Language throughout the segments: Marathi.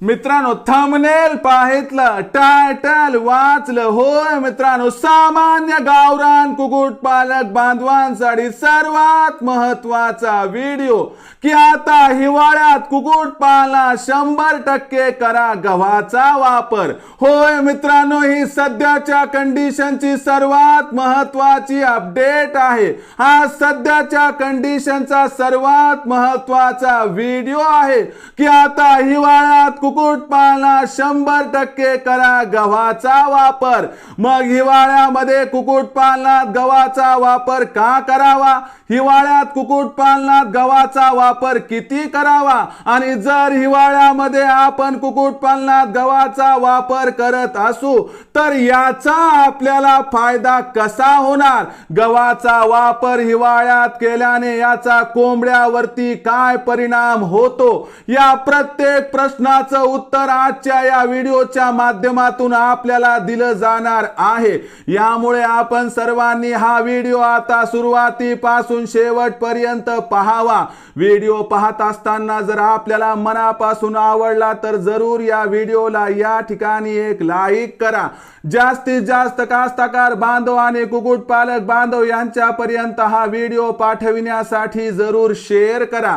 मित्रांनो थमनेल पाहितलं. टायटल वाचलं. होय मित्रांनो सामान्य गावरान कुक्कुटपालक बांधवांसाठी सर्वात महत्त्वाचा व्हिडिओ की आता हिवाळ्यात कुकुट पालना शंभर टक्के करा गव्हाचा वापर. होय मित्रांनो ही सध्याच्या कंडिशनची सर्वात महत्वाची अपडेट आहे. हा सध्याच्या कंडिशनचा सर्वात महत्त्वाचा व्हिडिओ आहे. की आता हिवाळ्यात कुकुटपालनात शंभर टक्के करा गव्हाचा वापर. मग हिवाळ्यामध्ये कुकुटपालनात गव्हाचा वापर का करावा? हिवाळ्यात कुकुटपालनात गव्हाचा वापर किती करावा? आणि जर हिवाळ्यामध्ये आपण कुकुटपालनात गव्हाचा वापर करत असू तर याचा आपल्याला फायदा कसा होणार? गव्हाचा वापर हिवाळ्यात केल्याने याचा कोंबड्यावरती काय परिणाम होतो? या प्रत्येक प्रश्नाचं उत्तर आजच्या या व्हिडिओच्या माध्यमातून आपल्याला दिलं जाणार आहे. यामुळे आपण सर्वांनी हा व्हिडिओ आता सुरुवातीपासून शेवटपर्यंत पाहावा. व्हिडिओ पाहत असताना जर आपल्याला मनापासून आवडला तर जरूर या व्हिडिओला या ठिकाणी एक लाईक करा. जास्तीत जास्त कास्तकार बांधव आणि कुक्कुटपालक बांधव यांच्यापर्यंत हा व्हिडिओ पाठविण्यासाठी जरूर शेअर करा.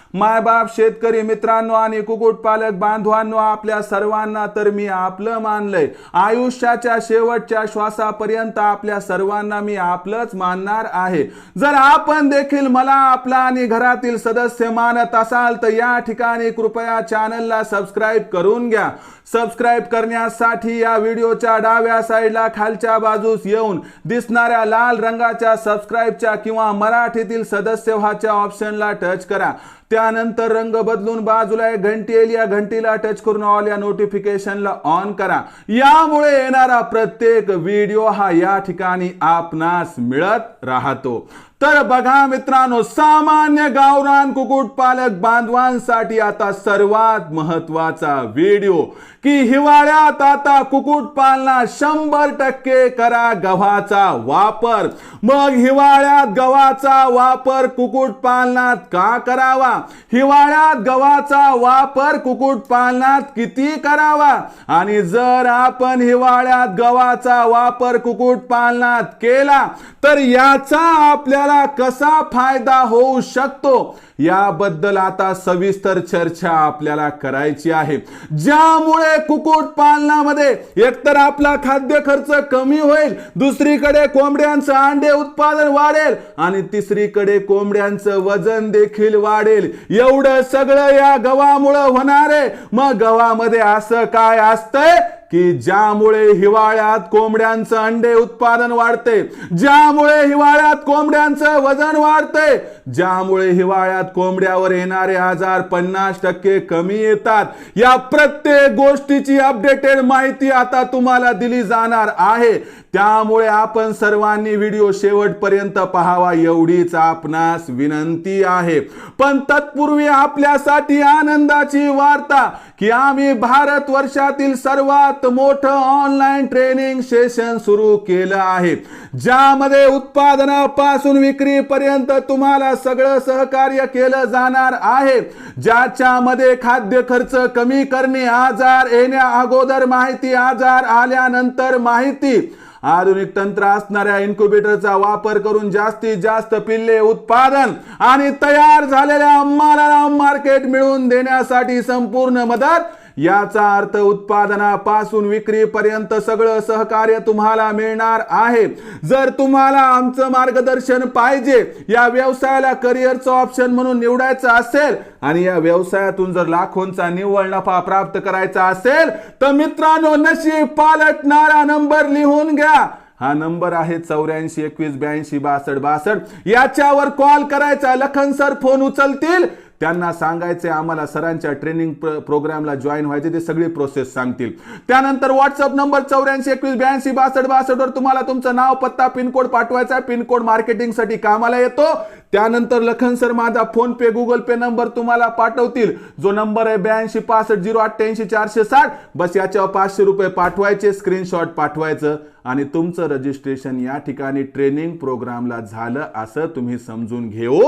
मायबाप शेतकरी मित्रांनो आणि कुकुट पालक बांधवांनो आपल्या सर्वांना तर मी आपलं मानलंय. आयुष्याच्या शेवटच्या श्वासापर्यंत आपल्या सर्वांना मी आपलंच मानणार आहे. जर आपण देखील मला आपला आणि घरातील सदस्य मानत असाल तर या ठिकाणी कृपया चॅनलला सबस्क्राईब करून घ्या. सबस्क्राईब करण्यासाठी या व्हिडिओच्या डाव्या साईडला खालच्या बाजूस येऊन दिसणाऱ्या लाल रंगाच्या सबस्क्राईबच्या किंवा मराठीतील सदस्य व्हाच्या ऑप्शनला टच करा. त्यानंतर रंग बदलून बाजूला एक घंटी येईल. या घंटीला टच करून ऑल या नोटिफिकेशनला ऑन करा. यामुळे येणारा प्रत्येक व्हिडिओ हा या ठिकाणी आपणास मिळत राहतो. तर बघा मित्रांनो सामान्य गावरान कुक्कुटपालक बांधवांसाठी आता सर्वात महत्त्वाचा व्हिडिओ की हिवाळ्यात आता कुक्कुटपालना शंभर टक्के करा गव्हाचा वापर. मग हिवाळ्यात गव्हाचा वापर कुकुट पालनात का करावा? हिवाळ्यात गव्हाचा वापर कुकुट पालनात किती करावा? आणि जर आपण हिवाळ्यात गव्हाचा वापर कुकुट पालनात केला तर याचा आपल्याला कसा फायदा होऊ शकतो याबद्दल आता सविस्तर चर्चा आपल्याला करायची आहे. ज्यामुळे कुक्कुटपालनामध्ये एकतर आपला खाद्य खर्च कमी होईल दुसरीकडे कोंबड्यांचं अंडे उत्पादन वाढेल आणि तिसरीकडे कोंबड्यांचं वजन देखील वाढेल. एवढं सगळं या गव्हामुळं होणार आहे. मग गव्हामध्ये असं काय असतंय? की ज्यामुळे हिवाळ्यात कोंबड्यांचं अंडे उत्पादन वाढते ज्यामुळे हिवाळ्यात कोंबड्यांचं वजन वाढते ज्यामुळे हिवाळ्यात कोंबड्यावर येणारे आजार पन्नास टक्के कमी येतात. या प्रत्येक गोष्टीची अपडेटेड माहिती आता तुम्हाला दिली जाणार आहे. त्यामुळे आपण सर्वांनी व्हिडिओ शेवटपर्यंत पाहावा एवढीच आपणास विनंती आहे. पण तत्पूर्वी आपल्यासाठी आनंदाची वार्ता की आम्ही भारत वर्षातील सर्वात मोठं ऑनलाईन ट्रेनिंग सेशन सुरू केलं आहे. ज्यामध्ये उत्पादनापासून विक्रीपर्यंत तुम्हाला सगळं सहकार्य केलं जाणार आहे. ज्याच्यामध्ये खाद्य खर्च कमी करणे आजार येण्या अगोदर माहिती आजार आल्यानंतर माहिती आधुनिक तंत्र असणाऱ्या इन्क्युबेटरचा वापर करून जास्तीत जास्त पिल्ले उत्पादन आणि तयार झालेल्या मालाला मार्केट मिळवून देण्यासाठी संपूर्ण मदत याचा अर्थ उत्पादनापासून विक्रीपर्यंत सगळं सहकार्य तुम्हाला मिळणार आहे. जर तुम्हाला आमचं मार्गदर्शन पाहिजे या व्यवसायाला करिअरचं ऑप्शन म्हणून निवडायचं असेल आणि या व्यवसायातून जर लाखोंचा निव्वळ नफा प्राप्त करायचा असेल तर मित्रांनो नशीब पालटणारा नंबर लिहून घ्या. हा नंबर आहे चौऱ्याऐंशी एकवीस ब्याऐंशी बासष्ट बासष्ट. याच्यावर कॉल करायचा लखन सर फोन उचलतील. त्यांना सांगायचे आम्हाला सरांच्या ट्रेनिंग प्रोग्रामला जॉईन व्हायचे ते सगळी प्रोसेस सांगतील. त्यानंतर व्हॉट्सअप नंबर चौऱ्याऐंशी एकवीस ब्याऐंशी बासष्ट बासष्टवर तुम्हाला तुमचं नाव पत्ता पिनकोड पाठवायचा आहे. पिनकोड मार्केटिंगसाठी कामाला येतो. त्यानंतर लखन सर माझा फोन पे गुगल पे नंबर तुम्हाला पाठवतील. जो नंबर आहे ब्याऐंशी पासष्ट झिरो अठ्ठ्याऐंशी चारशे साठ बस याच्यावर पाचशे रुपये पाठवायचे स्क्रीनशॉट पाठवायचं आणि तुमचं रजिस्ट्रेशन या ठिकाणी ट्रेनिंग प्रोग्रामला झालं असं तुम्ही समजून घेऊ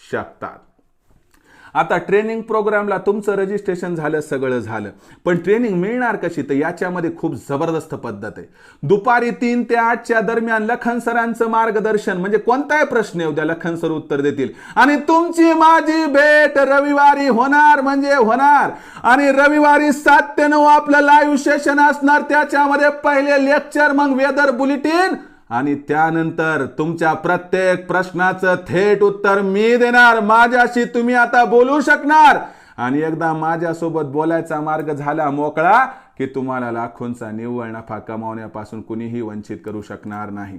शकतात. आता ट्रेनिंग प्रोग्रामला तुमचं रजिस्ट्रेशन झालं सगळं झालं. पण ट्रेनिंग मिळणार कशी? तर याच्यामध्ये खूप जबरदस्त पद्धत आहे. दुपारी तीन ते आठच्या दरम्यान लखन सरांचं मार्गदर्शन म्हणजे कोणताही प्रश्न येऊ द्या लखन सर उत्तर देतील. आणि तुमची माझी भेट रविवारी होणार म्हणजे होणार. आणि रविवारी सात ते नऊ आपलं लाईव्ह सेशन असणार त्याच्यामध्ये पहिले लेक्चर मग वेदर बुलेटिन आणि त्यानंतर तुमच्या प्रत्येक प्रश्नाचं थेट उत्तर मी देणार. माझ्याशी तुम्ही आता बोलू शकणार. आणि एकदा माझ्यासोबत बोलायचा मार्ग झाला मोकळा की तुम्हाला लाखोंचा निव्वळ नफा कमावण्यापासून कुणीही वंचित करू शकणार नाही.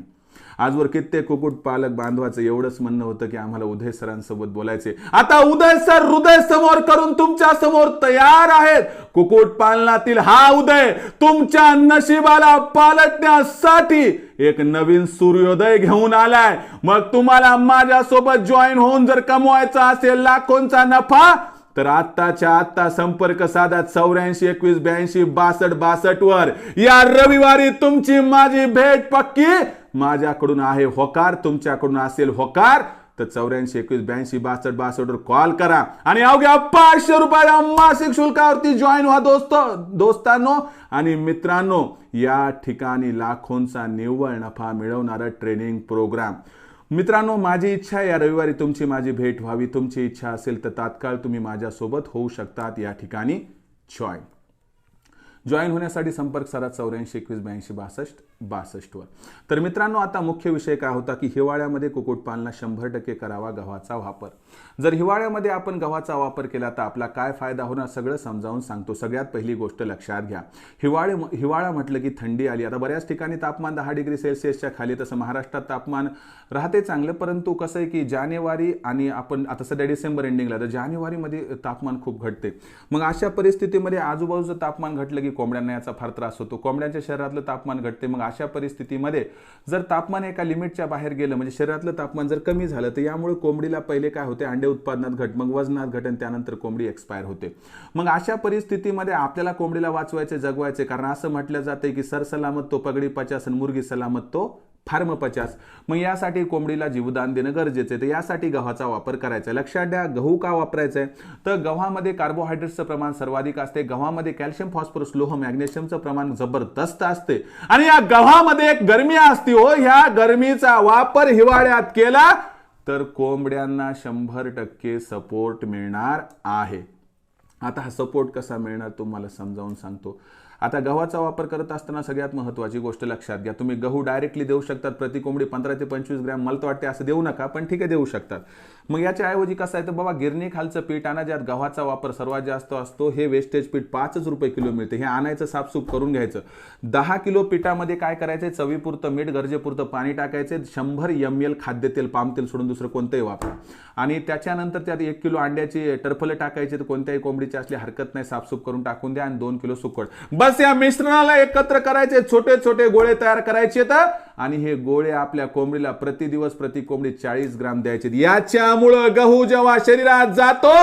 आजवर कित्येक कुक्कुटपालक बांधवाचं एवढंच म्हणणं होतं की आम्हाला उदय सरांसोबत बोलायचे आता उदय सर हृदय समोर करून तुमच्यासमोर तयार आहेत. कुक्कुटपालनातील हा उदय तुमच्या नशिबाला पालटण्यासाठी एक नवीन सूर्योदय घेऊन आलाय. मग तुम्हाला माझ्यासोबत जॉईन होऊन जर कमवायचा असेल लाखोंचा नफा तर आत्ताच्या आत्ता संपर्क साधा चौऱ्याऐंशी एकवीस ब्याऐंशी बासष्ट बासष्ट वर या रविवारी तुमची माझी भेट पक्की. माझ्याकडून आहे होकार तुमच्याकडून असेल होकार तर चौऱ्याऐंशी एकवीस ब्याऐंशी बासष्ट बासष्ट वर कॉल करा. आणि अवघ्या पाचशे रुपयाला मासिक शुल्कावरती जॉईन व्हा दोस्त दोस्तांनो. आणि मित्रांनो या ठिकाणी लाखोंचा निव्वळ नफा मिळवणारा ट्रेनिंग प्रोग्राम मित्रांनो माझी इच्छा आहे या रविवारी तुमची माझी भेट व्हावी. तुमची इच्छा असेल तर तात्काळ तुम्ही माझ्यासोबत होऊ शकतात या ठिकाणी जॉईन जॉईन होण्यासाठी संपर्क साधा चौऱ्याऐंशी एकवीस ब्याऐंशी बासष्ट बासष्टवर तर मित्रांनो आता मुख्य विषय काय होता की हिवाळ्यामध्ये कुक्कुटपालना शंभर टक्के करावा गव्हाचा वापर. जर हिवाळ्यामध्ये आपण गव्हाचा वापर केला तर आपला काय फायदा होणार सगळं समजावून सांगतो. सगळ्यात पहिली गोष्ट लक्षात घ्या. हिवाळे हिवाळा म्हटलं की थंडी आली. आता बऱ्याच ठिकाणी तापमान दहा डिग्री सेल्सिअसच्या खाली तसं महाराष्ट्रात तापमान राहते चांगलं परंतु कसं आहे की जानेवारी आणि आपण आता सध्या डिसेंबर एंडिंगला तर जानेवारीमध्ये तापमान खूप घटते. मग अशा परिस्थितीमध्ये आजूबाजूचं तापमान घटलं की कोंबड्यांना याचा फार त्रास होतो. कोंबड्यांच्या शरीरातलं तापमान घटते. मग अशा परिस्थितीमध्ये जर तापमान एका लिमिटच्या बाहेर गेलं म्हणजे शरीरातलं तापमान जर कमी झालं तर यामुळे कोंबडीला पहिले काय होते? अंडे उत्पादनात घट मग वजनात घट आणि त्यानंतर कोंबडी एक्सपायर होते. मग अशा परिस्थितीमध्ये आपल्याला कोंबडीला वाचवायचे जगवायचे. कारण असं म्हटलं जाते की सर सलामत तो पगडी पचास आणि मुर्गी सलामत तो फार्म पचास मग यासाठी कोंबडीला जीवदान देणं गरजेचं आहे. तर यासाठी गव्हाचा वापर करायचा आहे. लक्षात द्या गहू का वापरायचा आहे? तर गव्हामध्ये कार्बोहायड्रेट्सचं प्रमाण सर्वाधिक असते. गव्हामध्ये कॅल्शियम फॉस्फरस लोह मॅग्नेशियमचं प्रमाण जबरदस्त असते. आणि या गव्हामध्ये एक गरमी असते हो. ह्या गरमीचा वापर हिवाळ्यात केला तर कोंबड्यांना शंभर टक्के सपोर्ट मिळणार आहे. आता हा सपोर्ट कसा मिळणार तुम्हाला समजावून सांगतो. आता गव्हाचा वापर करत असताना सगळ्यात महत्त्वाची गोष्ट लक्षात घ्या. तुम्ही गहू डायरेक्टली देऊ शकतात. प्रति कोंबडी पंधरा ते पंचवीस ग्रॅम. मला तर वाटते असं देऊ नका पण ठीक आहे देऊ शकतात. मग याच्याऐवजी कसं आहे तर बाबा गिरणी खालचं पीठ आणा ज्यात गव्हाचा वापर सर्वात जास्त असतो. हे वेस्टेज पीठ पाचच रुपये किलो मिळते. हे आणायचं साफसूफ करून घ्यायचं. दहा किलो पिठामध्ये काय करायचं चवीपुरतं मीठ गरजेपुरतं पाणी टाकायचे. शंभर एम एल खाद्यतेल पाम तेल सोडून दुसरं कोणतंही वापरा. आणि त्याच्यानंतर त्यात एक किलो अंड्याची टरफलं टाकायची. तर कोणत्याही कोंबडीची असली हरकत नाही साफसूफ करून टाकून द्या आणि दोन किलो सुकट बस! या मिश्रणाला एकत्र करायचे छोटे छोटे गोळे तयार करायचे तर? आणि हे गोळे आपल्या कोंबडीला प्रति दिवस प्रति कोंबडी चाळीस ग्राम द्यायचे. याच्यामुळं गहू जेव्हा शरीरात जातो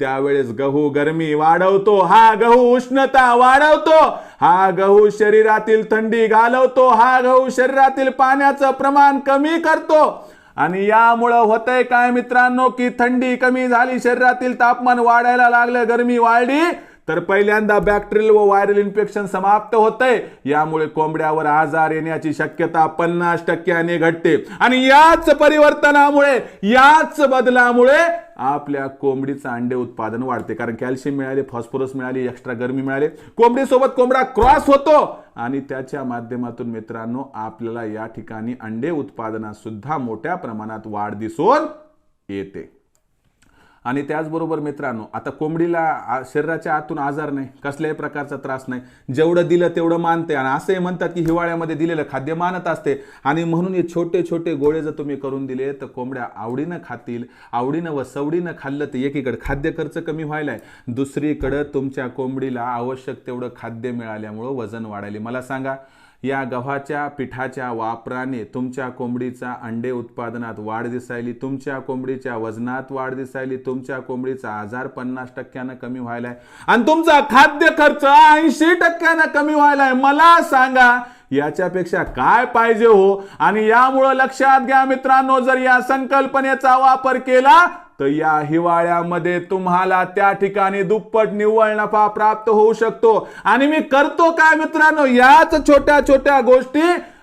त्यावेळेस गहू गरमी वाढवतो. हा गहू उष्णता वाढवतो. हा गहू शरीरातील थंडी घालवतो. हा गहू शरीरातील पाण्याचं प्रमाण कमी करतो. आणि यामुळं होतंय काय मित्रांनो की थंडी कमी झाली शरीरातील तापमान वाढायला लागलं गरमी वाढली तर पहिल्यांदा बॅक्टेरियल व व्हायरल इन्फेक्शन समाप्त होतंय. यामुळे कोंबड्यावर आजार येण्याची शक्यता पन्नास टक्क्याने घटते. आणि याच परिवर्तनामुळे याच बदलामुळे आपल्या कोंबडीचं अंडे उत्पादन वाढते. कारण कॅल्शियम मिळाले फॉस्फरस मिळाले एक्स्ट्रा गरमी मिळाली. कोंबडीसोबत कोंबडा क्रॉस होतो. आणि त्याच्या माध्यमातून मित्रांनो आपल्याला या ठिकाणी अंडे उत्पादनात सुद्धा मोठ्या प्रमाणात वाढ दिसून येते. आणि त्याचबरोबर मित्रांनो आता कोंबडीला आ- शरीराच्या आतून आजार नाही कसल्याही प्रकारचा त्रास नाही. जेवढं दिलं तेवढं मानते आणि असंही म्हणतात की हिवाळ्यामध्ये दिलेलं खाद्य मानत असते. आणि म्हणून हे छोटे छोटे गोळे जर तुम्ही करून दिले तर कोंबड्या आवडीनं खातील आवडीनं व सवडीनं खाल्लं तर एकीकडे खाद्य खर्च कमी व्हायला आहे. दुसरीकडं तुमच्या कोंबडीला आवश्यक तेवढं खाद्य मिळाल्यामुळं वजन वाढायले. मला सांगा या गव्हाच्या पिठाच्या वापराने तुमच्या कोंबडीचा अंडे उत्पादनात वाढ दिसायली तुमच्या कोंबडीच्या वजनात वाढ दिसायली तुमच्या कोंबडीचा आजार पन्नास टक्क्यानं कमी व्हायलाय आणि तुमचा खाद्य खर्च ऐंशी टक्क्यानं कमी व्हायलाय. मला सांगा याच्यापेक्षा काय पाहिजे हो? आणि यामुळं लक्षात घ्या मित्रांनो जर या संकल्पनेचा वापर केला तर या हिवाळ्यामध्ये तुम्हाला त्या ठिकाणी दुप्पट निव्वळ नफा प्राप्त होऊ शकतो. आणि मी करतो काय मित्रांनो? याच छोट्या छोट्या गोष्टी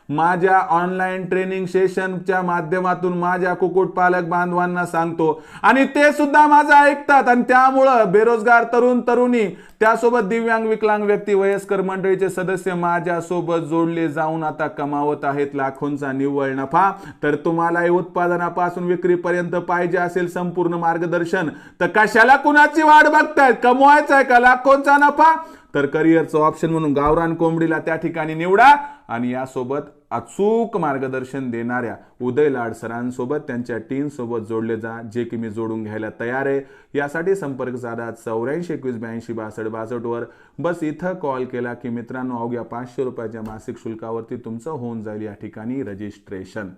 माझ्या ऑनलाईन ट्रेनिंग सेशनच्या माध्यमातून माझ्या कुक्कुटपालक बांधवांना सांगतो. आणि ते सुद्धा माझं ऐकतात. आणि त्यामुळं बेरोजगार तरुण तरुणी त्यासोबत दिव्यांग विकलांग व्यक्ती वयस्कर मंडळीचे सदस्य माझ्यासोबत जोडले जाऊन आता कमावत आहेत लाखोंचा निव्वळ नफा. तर तुम्हालाही उत्पादनापासून विक्रीपर्यंत पाहिजे असेल संपूर्ण मार्गदर्शन. तर कशाला कुणाची वाट बघतायत कमवायचा आहे का लाखोंचा नफा? तर करिअरचं ऑप्शन म्हणून गावरान कोंबडीला त्या ठिकाणी निवडा आणि यासोबत अचूक मार्गदर्शन देणाऱ्या उदय लाड सरांसोबत त्यांच्या टीमसोबत जोडले जा जे की मी जोडून घ्यायला तयार आहे. यासाठी संपर्क साधा चौऱ्याऐंशी एकवीस ब्याऐंशी बासष्ट बासष्टवर बस इथं कॉल केला की मित्रांनो अवघ्या पाचशे रुपयाच्या मासिक शुल्कावरती तुमचं होऊन जाईल या ठिकाणी रजिस्ट्रेशन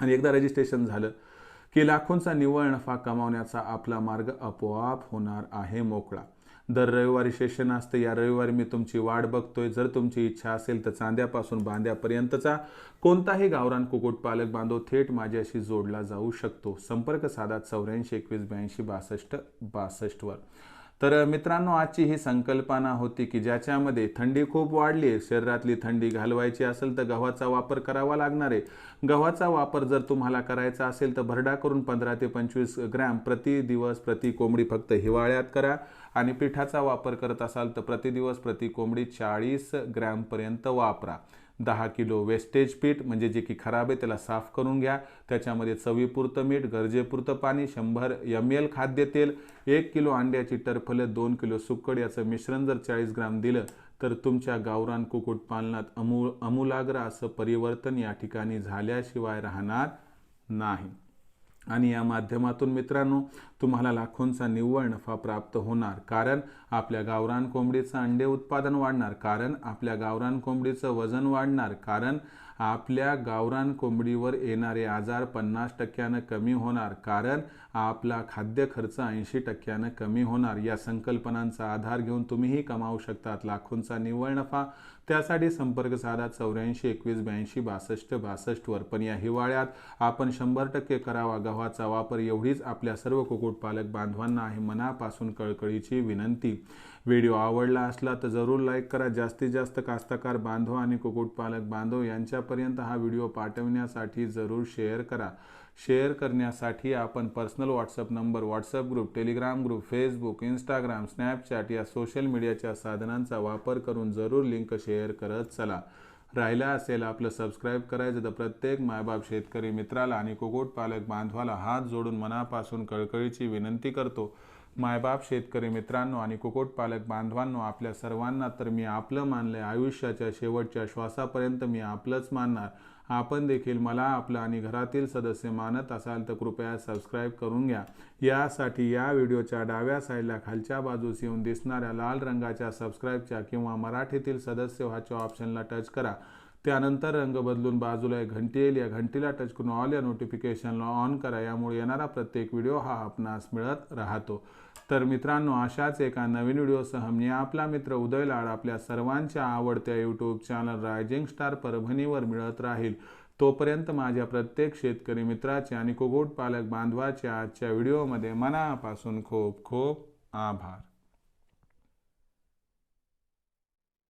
आणि एकदा रजिस्ट्रेशन झालं की लाखोंचा निव्वळ नफा कमावण्याचा आपला मार्ग आपोआप होणार आहे मोकळा. दर रविवारी सेशन असतं. या रविवारी मी तुमची वाट बघतोय. जर तुमची इच्छा असेल तर चांद्यापासून बांद्यापर्यंतचा कोणताही गावरान कुक्कुटपालक बांधव थेट माझ्याशी जोडला जाऊ शकतो. संपर्क साधा चौऱ्याऐंशी एकवीस ब्याऐंशी बासष्ट बासष्टवर तर मित्रांनो आजची ही संकल्पना होती की ज्याच्यामध्ये थंडी खूप वाढली आहे. शरीरातली थंडी घालवायची असेल तर गव्हाचा वापर करावा लागणार आहे. गव्हाचा वापर जर तुम्हाला करायचा असेल तर भरडा करून पंधरा ते पंचवीस ग्रॅम प्रति दिवस प्रति कोंबडी फक्त हिवाळ्यात करा. आणि पिठाचा वापर करत असाल तर प्रति दिवस प्रति कोंबडी चाळीस ग्रॅमपर्यंत वापरा. दहा किलो वेस्टेज पीठ म्हणजे जे की खराब आहे त्याला साफ करून घ्या. त्याच्यामध्ये चवीपुरतं मीठ गरजेपुरतं पाणी शंभर एम एल खाद्यतेल एक किलो अंड्याची टरफलं दोन किलो सुक्कड याचं मिश्रण जर चाळीस ग्राम दिलं तर तुमच्या गावरान कुक्कुटपालनात अमूल अमूलाग्र असं परिवर्तन या ठिकाणी झाल्याशिवाय राहणार नाही. आणि या माध्यमातून मित्रांनो तुम्हाला लाखोंचा निव्वळ नफा प्राप्त होणार. कारण आपल्या गावरान कोंबडीचं अंडे उत्पादन वाढणार. कारण आपल्या गावरान कोंबडीचं वजन वाढणार. कारण आपल्या गावरान कोंबडीवर येणारे आजार पन्नास टक्क्यानं कमी होणार. कारण आपला खाद्य खर्च ऐंशी टक्क्यानं कमी होणार. या संकल्पनांचा आधार घेऊन तुम्हीही कमावू शकतात. लाखोंचा निव्वळ नफा त्यासाठी संपर्क साधा चौऱ्याऐंशी एकवीस ब्याऐंशी बासष्ट बासष्टवर पण या हिवाळ्यात आपण शंभर टक्के करावा. गव्हाचा वापर एवढीच आपल्या सर्व कुक्कुटपालक बांधवांना आहे मनापासून कळकळीची विनंती. व्हिडिओ आवडला असला तर जरूर लाईक करा. जास्तीत जास्त कास्तकार बांधव आणि कुक्कुटपालक बांधव यांच्यापर्यंत हा व्हिडिओ पाठवण्यासाठी जरूर शेअर करा. शेअर करण्यासाठी आपण personal WhatsApp number WhatsApp group Telegram group Facebook Instagram Snapchat या सोशल मीडियाच्या साधनांचा वापर करून जरूर लिंक शेअर करत चला. राहिला असेल आपलं सबस्क्राईब करायचं तर प्रत्येक मायबाप शेतकरी मित्राला आणि कुक्कुटपालक बांधवाला हात जोडून मनापासून कळकळीची विनंती करतो. मायबाप शेतकरी मित्रांनो आणि कुक्कुटपालक बांधवांनो आपल्या सर्वांना तर मी आपलं मानलंय. आयुष्याच्या शेवटच्या श्वासापर्यंत मी आपलंच मानणार. आपण देखील मला आपलं आणि घरातील सदस्य मानत असाल तर कृपया सबस्क्राईब करून घ्या. यासाठी या व्हिडिओच्या डाव्या साईडला खालच्या बाजूस येऊन दिसणाऱ्या लाल रंगाच्या सबस्क्राईबच्या किंवा मराठीतील सदस्य व्हाच्या ऑप्शनला टच करा. त्यानंतर रंग बदलून बाजूला एक घंटी येईल. या घंटीला टच करून ऑल या नोटिफिकेशनला ऑन करा. यामुळे येणारा प्रत्येक व्हिडिओ हा आपणास मिळत राहतो. तर मित्रांनो अशाच एका नवीन व्हिडिओसह मी आपला मित्र उदय लाड आपल्या सर्वांच्या आवडत्या यूट्यूब चॅनल रायझिंग स्टार परभणीवर मिळत राहील. तोपर्यंत माझ्या प्रत्येक शेतकरी मित्राचे आणि कुक्कुटपालक बांधवाचे आजच्या व्हिडिओमध्ये मनापासून खूप खूप आभार.